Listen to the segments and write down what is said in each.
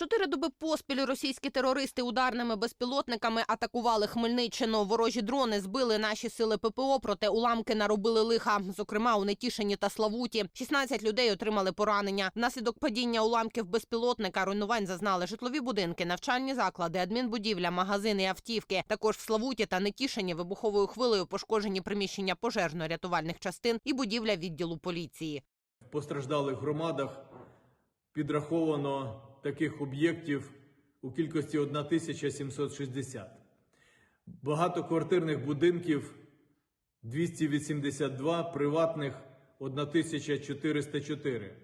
Чотири доби поспіль російські терористи ударними безпілотниками атакували Хмельниччину. Ворожі дрони збили наші сили ППО, проте уламки наробили лиха. Зокрема, у Нетішині та Славуті. 16 людей отримали поранення. Внаслідок падіння уламків безпілотника руйнувань зазнали житлові будинки, навчальні заклади, адмінбудівля, магазини, автівки. Також в Славуті та Нетішині вибуховою хвилею пошкоджені приміщення пожежно-рятувальних частин і будівля відділу поліції. В постраждалих громадах підраховано таких об'єктів у кількості 1760. Багатоквартирних будинків 282, приватних 1404.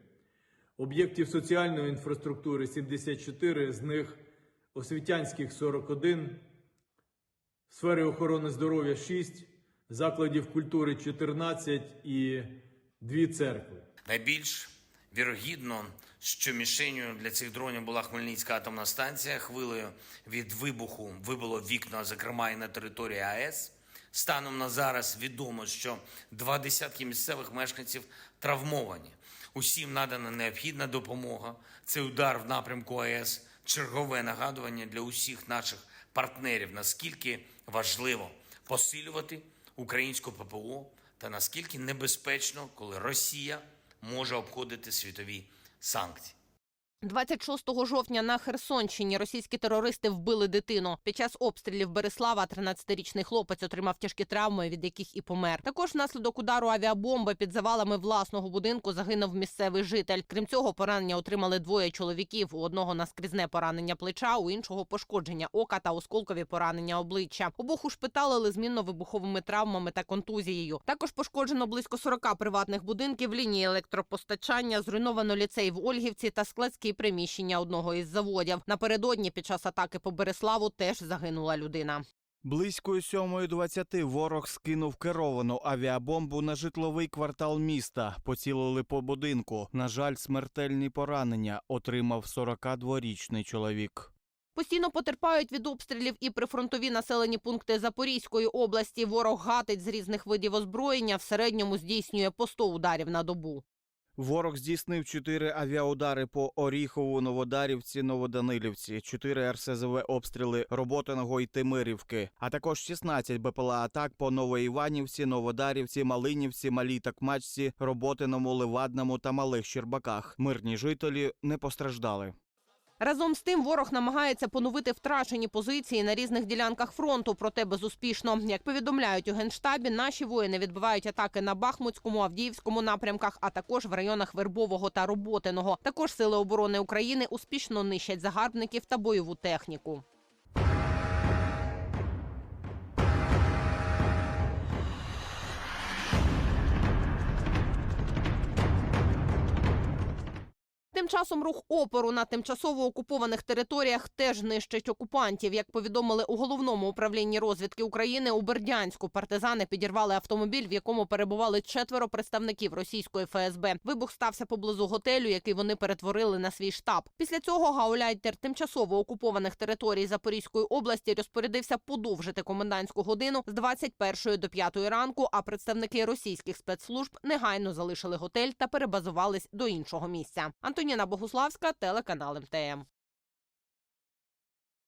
Об'єктів соціальної інфраструктури 74, з них освітянських 41, сфери охорони здоров'я 6, закладів культури 14 і дві церкви. Найбільш вірогідно, що мішенью для цих дронів була Хмельницька атомна станція. Хвилею від вибуху вибило вікна, зокрема і на території АЕС. Станом на зараз відомо, що два десятки місцевих мешканців травмовані. Усім надана необхідна допомога. Цей удар в напрямку АЕС чергове нагадування для усіх наших партнерів, наскільки важливо посилювати українську ППО та наскільки небезпечно, коли Росія може обходити світові санкції. 26 жовтня на Херсонщині російські терористи вбили дитину. Під час обстрілів Береслава 13-річний хлопець отримав тяжкі травми, від яких і помер. Також внаслідок удару авіабомби під завалами власного будинку загинув місцевий житель. Крім цього, поранення отримали двоє чоловіків. У одного наскрізне поранення плеча, у іншого пошкодження ока та осколкові поранення обличчя. Обох ушпиталили змінно вибуховими травмами та контузією. Також пошкоджено близько 40 приватних будинків, лінії електропостачання, зруйновано ліцей в Ольгівці та складські приміщення одного із заводів. Напередодні під час атаки по Береславу теж загинула людина. Близько 7.20 ворог скинув керовану авіабомбу на житловий квартал міста. Поцілили по будинку. На жаль, смертельні поранення отримав 42-річний чоловік. Постійно потерпають від обстрілів і прифронтові населені пункти Запорізької області. Ворог гатить з різних видів озброєння. В середньому здійснює по 100 ударів на добу. Ворог здійснив чотири авіаудари по Оріхову, Новодарівці, Новоданилівці, чотири РСЗВ обстріли Роботиного і Тимирівки, а також 16 БПЛА атак по Новоіванівці, Новодарівці, Малинівці, Малій Такмачці, Роботиному, Левадному та Малих Щербаках. Мирні жителі не постраждали. Разом з тим ворог намагається поновити втрачені позиції на різних ділянках фронту, проте безуспішно. Як повідомляють у генштабі, наші воїни відбивають атаки на Бахмутському, Авдіївському напрямках, а також в районах Вербового та Роботиного. Також сили оборони України успішно нищать загарбників та бойову техніку. Тим часом рух опору на тимчасово окупованих територіях теж нищить окупантів. Як повідомили у головному управлінні розвідки України у Бердянську, партизани підірвали автомобіль, в якому перебували четверо представників російської ФСБ. Вибух стався поблизу готелю, який вони перетворили на свій штаб. Після цього гауляйтер тимчасово окупованих територій Запорізької області розпорядився подовжити комендантську годину з 21 до 5 ранку. А представники російських спецслужб негайно залишили готель та перебазувались до іншого місця. Антоніна Богуславська, телеканал МТМ.